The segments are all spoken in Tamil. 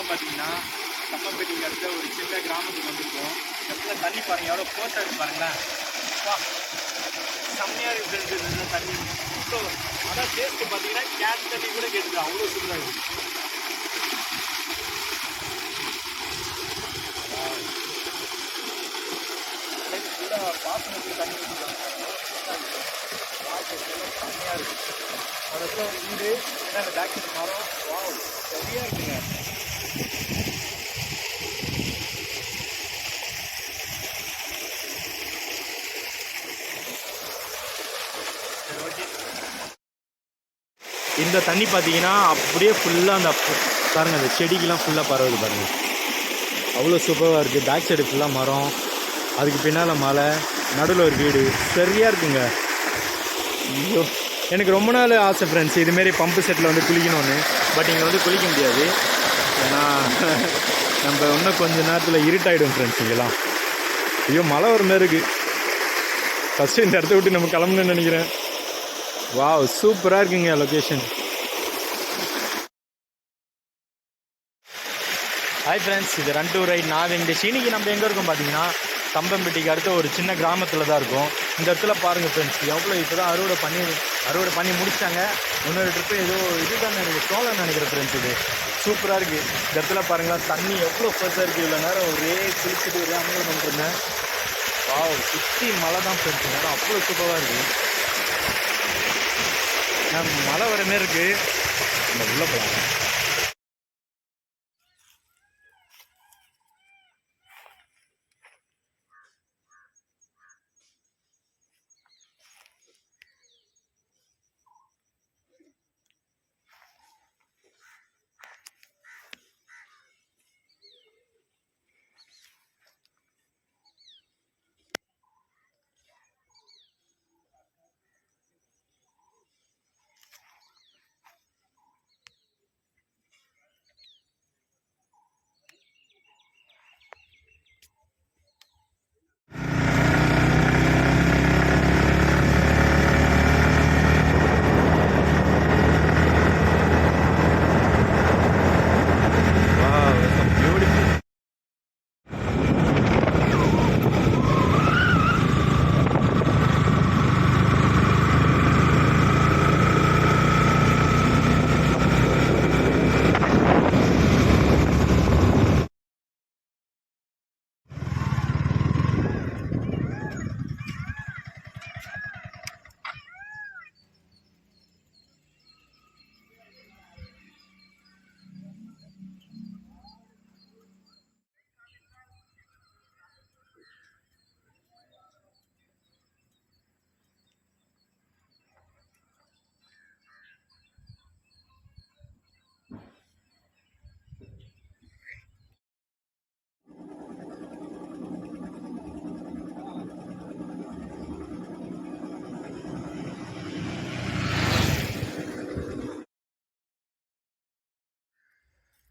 இருக்கோம் பார்த்தீங்கன்னா கப்பம்பேட்டிக்கு அடுத்த ஒரு சின்ன கிராமத்துக்கு வந்திருக்கோம். இடத்துல தண்ணி பாருங்க எவ்வளோ போட்டா பாருங்களேன். வா. செம்மையாக இருக்கு இந்த தண்ணி. ஸோ அதான் பார்த்தீங்கன்னா கேன் தண்ணி கூட கேட்டுது அவ்வளோ சூப்பராக இருக்குது ஃபுல்லாக பாசனத்துக்கு தண்ணி ஊற்றிருக்காங்க இருக்குது ஒரு வீடு ஏன்னா அந்த பேக் மரம் வாவ் சரியாக இருக்குங்க. இந்த தண்ணி பார்த்தீங்கன்னா அப்படியே ஃபுல்லாக அந்த பாருங்கள் பாருங்க அந்த செடிக்கெலாம் ஃபுல்லாக பரவுது பாருங்க. அவ்வளோ சூப்பராக இருக்குது பேக் சைடு ஃபுல்லாக மரம் அதுக்கு பின்னால் மலை நடுவில் ஒரு வீடு. சரியாக இருக்குங்க. ஐயோ. எனக்கு ரொம்ப நாள் ஆசை ஃப்ரெண்ட்ஸ் இதுமாரி பம்பு செட்டில் வந்து குளிக்கணும்னு. பட் இங்கே வந்து குளிக்க முடியாது. ஏன்னா நம்ம இன்னும் கொஞ்ச நேரத்தில் இருட்டாயிடும் ஃப்ரெண்ட்ஸ் இங்கெல்லாம். ஐயோ மழை வர மாதிரி இருக்குது ஃபஸ்ட்டு இந்த இடத்த விட்டு நம்ம கிளம்பணும்னு நினைக்கிறேன். வாவ் சூப்பராக இருக்குங்க லொக்கேஷன் ஹாய் ஃப்ரெண்ட்ஸ் இது ரன் டூ ரைட் நான் வெங்கடேஷ் சீனிக்கு நம்ம எங்கே இருக்கோம் பார்த்தீங்கன்னா கம்பம்பட்டிக்கு அடுத்த ஒரு சின்ன கிராமத்தில் தான் இருக்கும். இந்த இடத்துல பாருங்கள் ஃப்ரெண்ட்ஸ் எவ்வளோ இப்போ தான் அறுவடை பண்ணி அறுவடை பண்ணி முடித்தாங்க இன்னொரு ட்ரிப்பு ஏதோ இதுதான் நினைக்கிறேன் சோளம் நினைக்கிறேன் ஃப்ரெண்ட்ஸ் இது. சூப்பராக இருக்குது இந்த இடத்துல பாருங்களா தண்ணி எவ்வளோ ஃப்ரெஷ்ஷாக இருக்குது இவ்வளோ நேரம் ஒரே குளிச்சுட்டு ஒரே அமௌண்ட் பண்ணிருந்தேன் வா சுற்றி மழை தான் ஃப்ரெண்ட்ஸ் நேரம் அவ்வளோ சூப்பராக இருக்குது மழை வர மாதிரி இருக்குது நம்ம உள்ள போகலாம்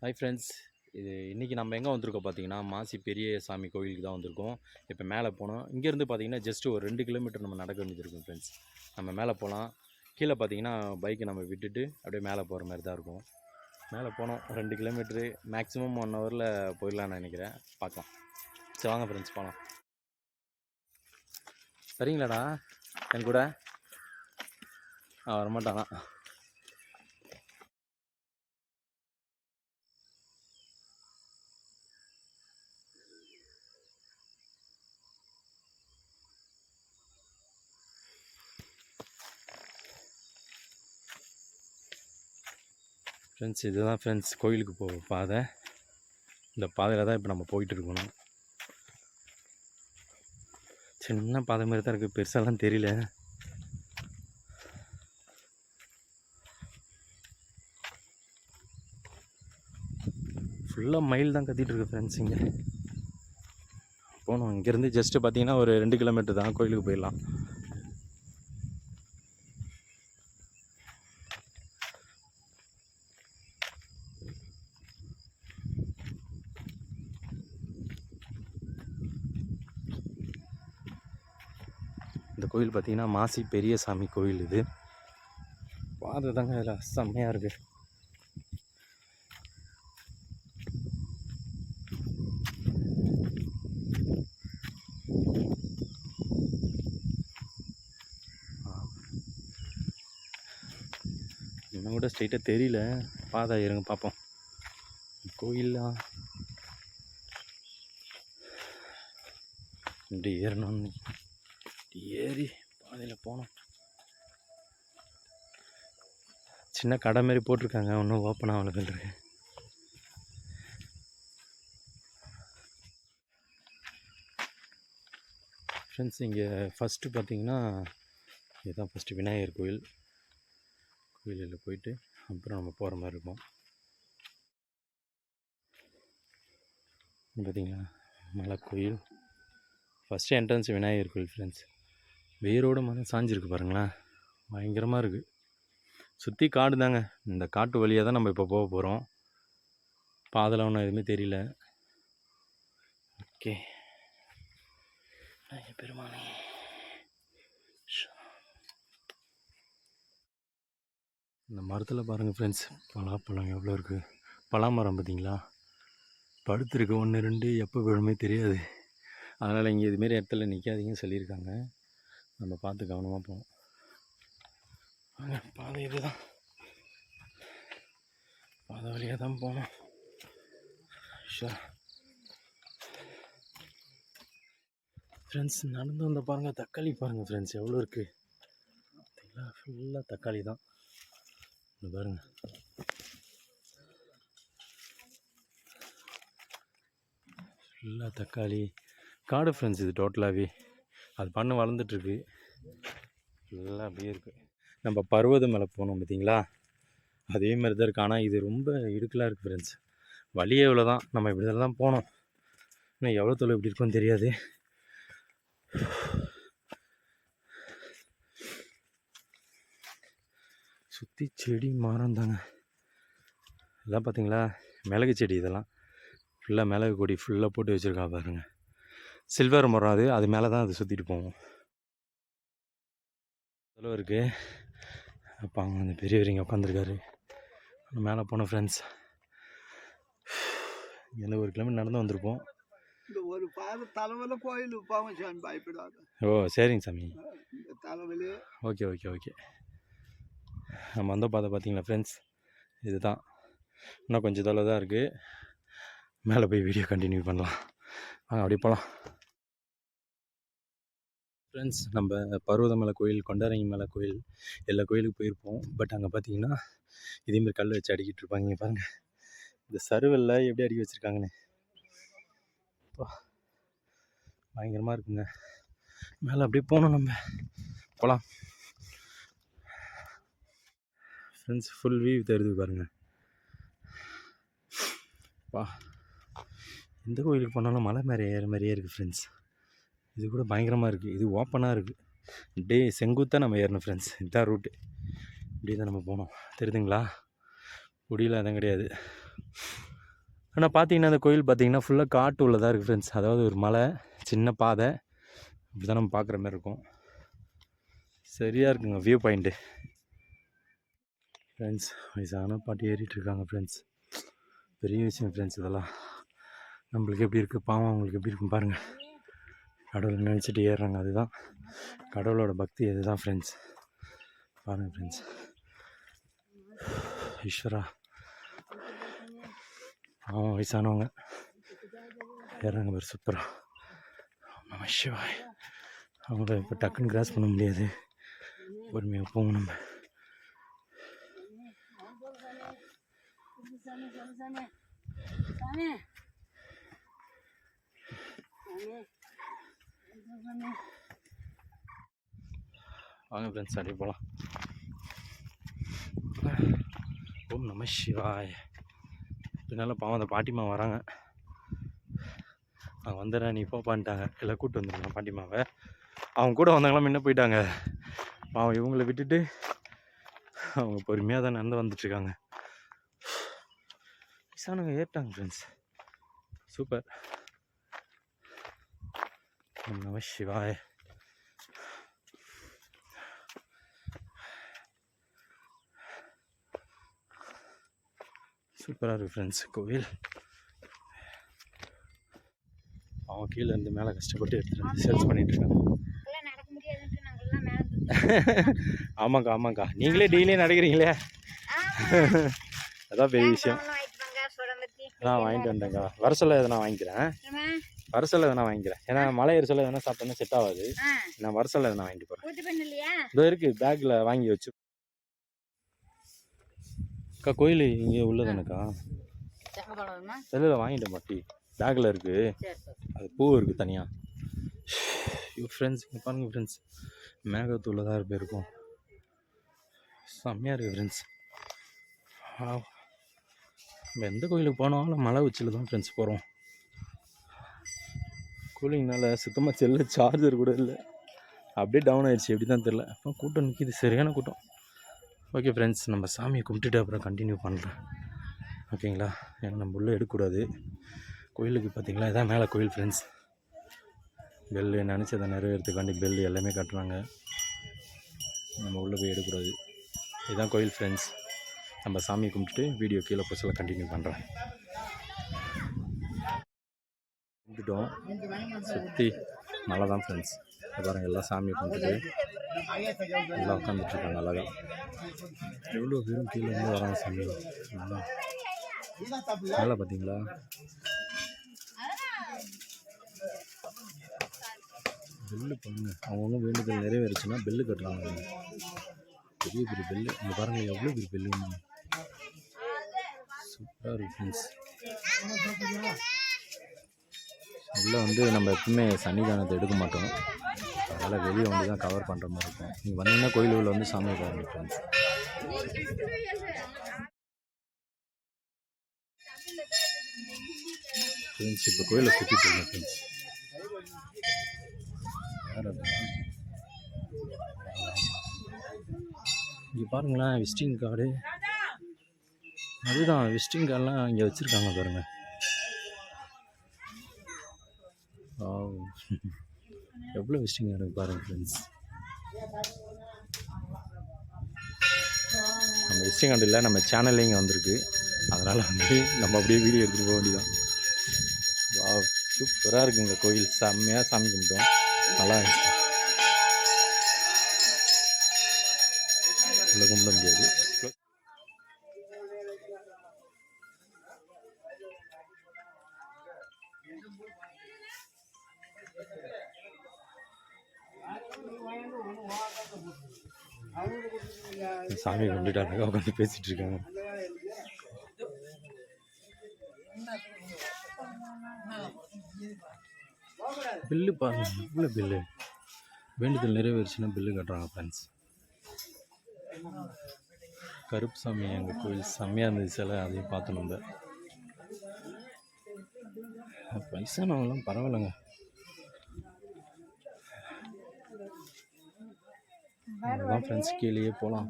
ஹாய் ஃப்ரெண்ட்ஸ் இது இன்றைக்கி நம்ம எங்கே வந்திருக்கோம் பார்த்தீங்கன்னா மாசி பெரிய சாமி கோயிலுக்கு தான் வந்திருக்கோம். இப்போ மேலே போனோம். இங்கேருந்து பார்த்தீங்கன்னா ஜஸ்ட் ஒரு ரெண்டு கிலோமீட்டர் நம்ம நடக்க வேண்டியது இருக்கும் ஃப்ரெண்ட்ஸ் நம்ம மேலே போகலாம் கீழே பார்த்தீங்கன்னா பைக்கை நம்ம விட்டுட்டு அப்படியே மேலே போகிற மாதிரி தான் இருக்கும். மேலே போனோம். ரெண்டு கிலோமீட்ரு மேக்ஸிமம் ஒன் ஹவரில் போயிடலான்னு நினைக்கிறேன். பார்க்கலாம். சரி வாங்க ஃப்ரெண்ட்ஸ் போகலாம் சரிங்களாடா? என் கூட? ஆ வரமாட்டானா? ஃப்ரெண்ட்ஸ் இதுதான் ஃப்ரெண்ட்ஸ் கோயிலுக்கு போக பாதை. இந்த பாதையில் தான் இப்போ நம்ம போயிட்டு இருக்கணும் சின்ன பாதை மாதிரி தான் இருக்குது பெருசாலாம் தெரியல. ஃபுல்லாக மயில் தான் கத்திட்டு இருக்கு ஃப்ரெண்ட்ஸ் இங்கே. போகணும். இங்கேருந்து ஜஸ்ட்டு பார்த்தீங்கன்னா ஒரு ரெண்டு கிலோமீட்டர் தான் கோயிலுக்கு போயிடலாம். கோயில் பார்த்திங்கன்னா மாசி பெரிய சாமி கோயில் இது. பார்த்து தாங்க அதில் செம்மையாக இருக்குது இன்னும் கூட ஸ்ட்ரைட்டாக தெரியல. பாதை இருங்க பார்ப்போம் கோயிலா இப்படி ஏறணும்னு சரி ஏறி பாதையில் போனோம். சின்ன கடை மாரி போட்டிருக்காங்க. ஒன்றும் ஓப்பன் ஆகல இருக்கு ஃப்ரெண்ட்ஸ் இங்கே ஃபஸ்ட்டு பார்த்தீங்கன்னா இதுதான் ஃபஸ்ட்டு விநாயகர் கோயில். கோயிலில் போயிட்டு அப்புறம் நம்ம போகிற மாதிரி இருக்கும். இங்க பார்த்தீங்களா மலை கோயில். ஃபஸ்ட்டு என்ட்ரன்ஸ் விநாயகர் கோயில் ஃப்ரெண்ட்ஸ் வேரோடு மரம் சாஞ்சிருக்கு பாருங்களேன். பயங்கரமாக இருக்குது சுற்றி காடு தாங்க. இந்த காட்டு வழியாக தான் நம்ம இப்போ போக போகிறோம் பாதெல்லாம் ஒன்றும் எதுவுமே தெரியல. ஓகே. பெருமானே. இந்த மரத்தில் பாருங்கள் ஃப்ரெண்ட்ஸ் பலாப்பழம் எவ்வளோ இருக்குது பலாமரம் பார்த்தீங்களா? படுத்துருக்கு. ஒன்று ரெண்டு எப்போ விழுமே தெரியாது. அதனால் இங்கே இதுமாரி இடத்துல நிற்காதீங்கன்னு சொல்லியிருக்காங்க. நம்ம பார்த்து கவனமாக போவோம் பாதை இதுதான். பாதை வழியாக தான் போனோம் ஷா ஃப்ரெண்ட்ஸ் நடந்து வந்த பாருங்கள் தக்காளி பாருங்கள் ஃப்ரெண்ட்ஸ் எவ்வளோ இருக்குது பார்த்தீங்களா? ஃபுல்லாக தக்காளி தான். இந்த பாருங்கள் ஃபுல்லாக தக்காளி. காடு ஃப்ரெண்ட்ஸ் இது டோட்டலாகவே அது பண்ணு வளர்ந்துட்டுருக்கு. நல்லா அப்படியே இருக்குது நம்ம பர்வத மேலே போனோம் பார்த்தீங்களா? அதே மாதிரி தான் இருக்குது ஆனால் இது ரொம்ப இடுக்கலாக இருக்குது ஃப்ரெண்ட்ஸ் வழியே இவ்வளோ தான் நம்ம இப்படி தான் போனோம். இன்னும் எவ்வளோ தொலை இப்படி இருக்கும்னு தெரியாது. சுற்றி செடி மரம் தாங்க. இதெல்லாம் பார்த்தீங்களா? மிளகு செடி இதெல்லாம். ஃபுல்லாக மிளகு கொடி ஃபுல்லாக போட்டு வச்சுருக்கா பாருங்கள் சில்வர் மரம் அது அது மேலே தான் அது சுற்றிட்டு போவோம் இதெல்லாம் இருக்குது அப்போ அவங்க அந்த பெரியவர் உட்காந்துருக்காரு மேலே போன ஃப்ரெண்ட்ஸ் எந்த ஒரு கிலோமீட்டர் நடந்து வந்திருப்போம். ஒரு பாத தலைவல கோயில் பாவம் சாமி பயப்படாத. ஓ சரிங்க சாமி. தலைவலி. Okay okay okay. நம்ம வந்த பாதை பார்த்தீங்களா ஃப்ரெண்ட்ஸ் இதுதான். இன்னும் கொஞ்சம் தொலை தான் இருக்குது மேலே போய் வீடியோ கண்டினியூ பண்ணலாம். வாங்க அப்படியே போகலாம் ஃப்ரெண்ட்ஸ் நம்ம பர்வதமலை கோயில் கொண்டாரங்கி மலை கோயில் எல்லா கோயிலுக்கு போயிருப்போம். பட் அங்கே பார்த்தீங்கன்னா இதேமாரி கல் வச்சு அடிக்கிட்டு இருப்பாங்க. இங்கே பாருங்கள் இந்த சருவல்ல எப்படி அடிக்க வச்சுருக்காங்கன்னு. பயங்கரமாக இருக்குங்க. மேலே அப்படியே போகணும் நம்ம. போகலாம் ஃப்ரெண்ட்ஸ் ஃபுல் வியூ தருது பாருங்க. வா எந்த கோயிலுக்கு போனாலும் மலை மேலே ஏற மாதிரியே இருக்குது ஃப்ரெண்ட்ஸ் இது கூட பயங்கரமாக இருக்குது இது ஓப்பனாக இருக்குது டே செங்குத்தாக நம்ம ஏறணும் ஃப்ரெண்ட்ஸ் இதுதான் ரூட்டு இப்படி தான் நம்ம போனோம் தெரியுதுங்களா? முடியல அதுவும் கிடையாது. ஆனால் பார்த்தீங்கன்னா அந்த கோயில் பார்த்தீங்கன்னா ஃபுல்லாக காட்டு உள்ளதாக இருக்குது ஃப்ரெண்ட்ஸ் அதாவது ஒரு மலை சின்ன பாதை. இப்படி தான் நம்ம பார்க்குற மாதிரி இருக்கும். சரியாக இருக்குங்க வியூ பாயிண்ட்டு ஃப்ரெண்ட்ஸ் வயசான பாட்டி ஏறிட்டுருக்காங்க ஃப்ரெண்ட்ஸ் பெரிய விஷயம் ஃப்ரெண்ட்ஸ் இதெல்லாம். நம்மளுக்கு எப்படி இருக்குது பாவம் அவங்களுக்கு எப்படி இருக்கும் பாருங்கள் கடவுளை நினச்சிட்டு ஏறுறாங்க. அதுதான் கடவுளோட பக்தி. அதுதான் ஃப்ரெண்ட்ஸ் பாருங்கள் ஃப்ரெண்ட்ஸ் ஈஸ்வரா. அவன் வயசானவங்க. ஏறுறாங்க பேர் சூப்பராக நம்ம சிவாய். அவங்கள இப்போ டக்குன்னு கிராஸ் பண்ண முடியாது. பொறுமையாக போவோம் நம்ம. Yeah சொல்லு சாமி சாமி சாமி சாமி வாங்க ஃப்ரெண்ட்ஸ் அப்படியே போகலாம் ஓம் நம சிவாய். பின்னால் பாவம் அந்த பாட்டிமா வராங்க. அவன் வந்துடுறேன் நீ போப்பான்ட்டாங்க எல்லாம் கூப்பிட்டு வந்துருக்காங்க பாட்டிமாவை அவங்க கூட வந்தாங்களாம் முன்ன போயிட்டாங்க. பாவம் இவங்களை விட்டுட்டு அவங்க பொறுமையாக தான் நடந்து வந்துட்டுருக்காங்க. வயசானவங்க ஏறிட்டாங்க ஃப்ரெண்ட்ஸ் சூப்பர். ஓம் நம சிவாய் சூப்பராக இருக்குது ஃப்ரெண்ட்ஸ் கோவில். அவன் கீழே இருந்து மேலே கஷ்டப்பட்டு எடுத்துகிட்டு வந்து சேல்ஸ் பண்ணிட்டு இருக்காங்க. எல்லாம் நடக்க முடியாதுன்ட்டு நாங்கெல்லாம் மேலே ஆமாங்க்கா ஆமாங்க்கா நீங்களே டெய்லியும் நடக்கிறீங்களே? அதான் பெரிய விஷயம் ஒண்ணு வாங்கிட்டு வாங்க சுடம்பத்தி நான் வாங்கிட்டு வந்தேங்க்கா வர சொல்ல எதனா வாங்கிக்கிறேன்? வர சொல்ல எதனா வாங்கிக்கிறேன். ஏன்னா மலை சொல்ல எதனா சாப்பிட்டோன்னா செட் ஆகாது நான் வர சொல்ல எதனா வாங்கிட்டு போகிறேன் இதோ இருக்கு பேக்கில் வாங்கி வச்சு. அக்கா கோயில் இங்கே உள்ளதானக்கா? செல்லில் வாங்கிட்டேன் மாட்டி பேக்கில் இருக்குது அது பூ இருக்குது தனியாக ஃப்ரெண்ட்ஸ் இங்கே பாருங்கள் ஃப்ரெண்ட்ஸ் மேகத்தூளில் தான் இருப்பேன் இருக்கும் செம்மையாக இருக்குது ஃப்ரெண்ட்ஸ் நம்ம எந்த கோயிலுக்கு போனாலும் மலை உச்சியில் தான் ஃப்ரெண்ட்ஸ் போகிறோம் கூலிங்னால சுத்தமாக செல்ல சார்ஜர் கூட இல்லை. அப்படியே டவுன் ஆயிடுச்சு எப்படி தான் தெரில அப்போ கூட்டம் நிற்கிது சரியான கூட்டம். ஓகே ஃப்ரெண்ட்ஸ் நம்ம சாமியை கும்பிட்டுட்டு அப்புறம் கண்டினியூ பண்ணுறேன் ஓகேங்களா ஏன்னா நம்ம உள்ளே எடுக்கக்கூடாது. கோயிலுக்கு பார்த்தீங்களா இதான் மேலே கோயில் ஃப்ரெண்ட்ஸ் பெல்லு நினச்சதை நிறைவேறதுக்காண்டி பெல்லு எல்லாமே கட்டுறாங்க. நம்ம உள்ளே போய் எடுக்கக்கூடாது. இதுதான் கோயில் ஃப்ரெண்ட்ஸ் நம்ம சாமி கும்பிட்டுட்டு வீடியோ கீழே பஸ்ஸில் கண்டினியூ பண்ணுறேன் கும்பிட்டோம் சுற்றி மழை தான் ஃப்ரெண்ட்ஸ் பாருங்கள் எல்லாம் சாமியை கும்பிட்டுட்டு எல்லாம் உட்காந்துட்ருக்காங்க அழகா. எவ்வளோ பேரும் கீழே இருந்து வராங்க சாமி. நல்லா. நல்லா பார்த்தீங்களா பெல்லு பாருங்க. அவங்கவுங்க வேண்டுதல் நிறைவேறுச்சுன்னா பெல்லு கட்டுறாங்க பெரிய பெரிய பெல்லு இங்கே பாருங்க எவ்வளோ பெரிய பெல்லு சூப்பராக இருக்கு ஃப்ரெண்ட்ஸ் உள்ளே வந்து நம்ம எப்பவுமே சன்னிதானத்தை எடுக்க மாட்டோம். அதனால் வெளியே வந்து தான் கவர் பண்ணுற மாதிரி இருக்கும். நீங்கள் வந்தீங்கன்னா கோயில் உள்ள வந்து சாமி பாருங்க ஃப்ரெண்ட்ஸ் ஃப்ரெண்ட்ஸ் இப்போ கோயிலை சுற்றிட்டு இருக்கேன் ஃப்ரெண்ட்ஸ் இங்கே பாருங்களேன் விசிட்டிங் கார்டு. அதுதான் விசிட்டிங் கார்டெலாம் இங்கே வச்சுருக்காங்க பாருங்கள் எவ்வளோ விசிட்டிங் கார்டு பாருங்கள் ஃப்ரெண்ட்ஸ் நம்ம விசிட்டிங் கார்டு இல்லை நம்ம சேனல்லே இங்கே வந்திருக்கு. அதனால் வந்து நம்ம அப்படியே வீடியோ எடுத்துகிட்டு போக வேண்டியதான் வா சூப்பராக இருக்குங்க கோயில். செம்மையாக சாமி கும்பிட்டோம். நல்லா இருந்துச்சு. உள்ள கும்பிட முடியாது. சாமி கொண்டுட்டாங்க உட்காந்து பேசிட்டு இருக்காங்க பில்லு பாருங்க எவ்வளோ பில்லு? வேண்டுதல் நிறைவேறுச்சுன்னா பில்லு கட்டுறாங்க ஃப்ரெண்ட்ஸ் கருப்பு சாமி எங்கள் கோயில் செம்மையாக இருந்தது சிலை அதையும் பார்த்து நம்ம. வயசானவங்களாம் பரவாயில்லைங்க. அதான் ஃப்ரெண்ட்ஸ் கீழேயே போகலாம்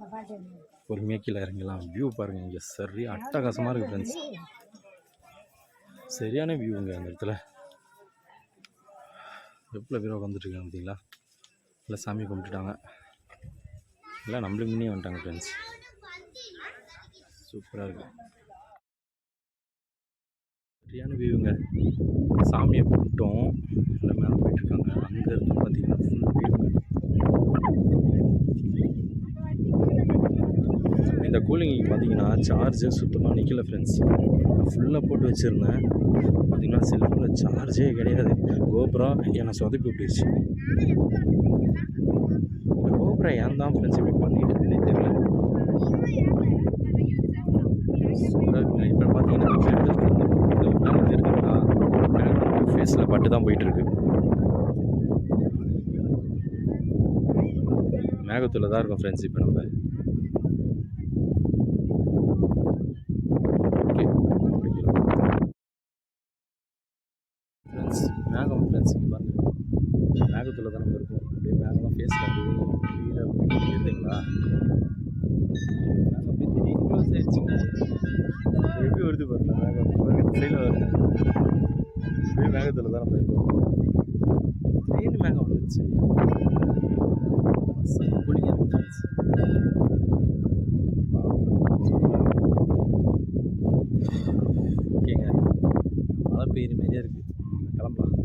பொறுமையாக கீழே இறங்கலாம் வியூ பாருங்கள் இங்கே சரி அட்டகாசமாக இருக்குது ஃப்ரெண்ட்ஸ் சரியான வியூங்க அந்த இடத்துல. எவ்வளோ பேர் உட்காந்துட்ருக்காங்க பார்த்தீங்களா? எல்லாம் சாமி கும்பிட்டுட்டாங்க. எல்லாம் நம்மளுக்கு முன்னே வந்துட்டாங்க ஃப்ரெண்ட்ஸ் சூப்பராக இருக்கு. சரியான வியூங்க சாமியை கும்பிட்டோம். எல்லாம் மேலே போயிட்டுருக்காங்க அங்கே இருந்து பார்த்தீங்கன்னா ஃபுல் வியூங்க இந்த கூலிங் பார்த்தீங்கன்னா சார்ஜர் சுத்தமாக நிற்கல ஃப்ரெண்ட்ஸ் ஃபுல்லாக போட்டு வச்சுருந்தேன். பார்த்தீங்கன்னா செல்ஃபோனில் சார்ஜே கிடையாது. கோபுரம் என்னை சொதப்பி விட்டுருச்சு. இந்த கோபுரம் ஏன் தான் ஃப்ரெண்ட்ஸ் இப்படி பண்ணிட்டு இருக்குன்னே தெரியல. இப்போ பார்த்தீங்கன்னா மேலே ஃபேஸில் பட்டு தான் போயிட்டுருக்கு. மேகத்தில் தான் இருக்கும் ஃப்ரெண்ட்ஸ் இப்போ நம்ம ஓகே ஃப்ரெண்ட்ஸ் மேகம் ஃப்ரெண்ட்ஸ் இங்கே பாருங்கள் மேகத்தில் தான் நம்ம இருக்கும் அப்படியே மேலாம் ஃபேஸில் அப்படியே கீழே இருக்குங்களா மேகம் அப்படியே திடீர்னு க்ளோஸ் ஆயிடுச்சுங்க. எப்படி வருது பாருங்க மேகம் பாருங்க சைடில் வருது. அப்படியே மேகத்தில் தான் நம்ம இருக்கோம் திடீர்னு மேகம் வந்துச்சு பிடிங்க ஓகேங்க மழை பெய்யுற மாதிரியே இருக்குது கிளம்பலாம்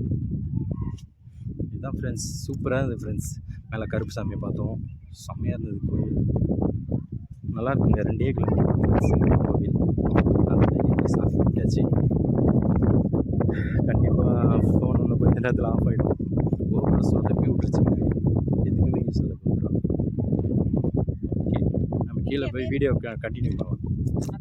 இதுதான் ஃப்ரெண்ட்ஸ் சூப்பராக இருந்தது ஃப்ரெண்ட்ஸ் மேலே கருப்பு சாமியை பார்த்தோம். செம்மையாக இருந்தது கோயில் நல்லா இருக்குங்க ரெண்டே கிலோமீட்டர் கோவில். சாப்பிட்டாச்சு கண்டிப்பாக ஃபோன் ஒன்று கொஞ்ச நேரத்தில் ஆஃப் ஆகிடும் கோபுரம் சொதப்பி விட்டுருச்சுங்க எதுக்குமே யூஸ் இல்லை கோபுரம் ஓகே நம்ம கீழே போய் வீடியோ கண்டினியூ பண்ணலாம்.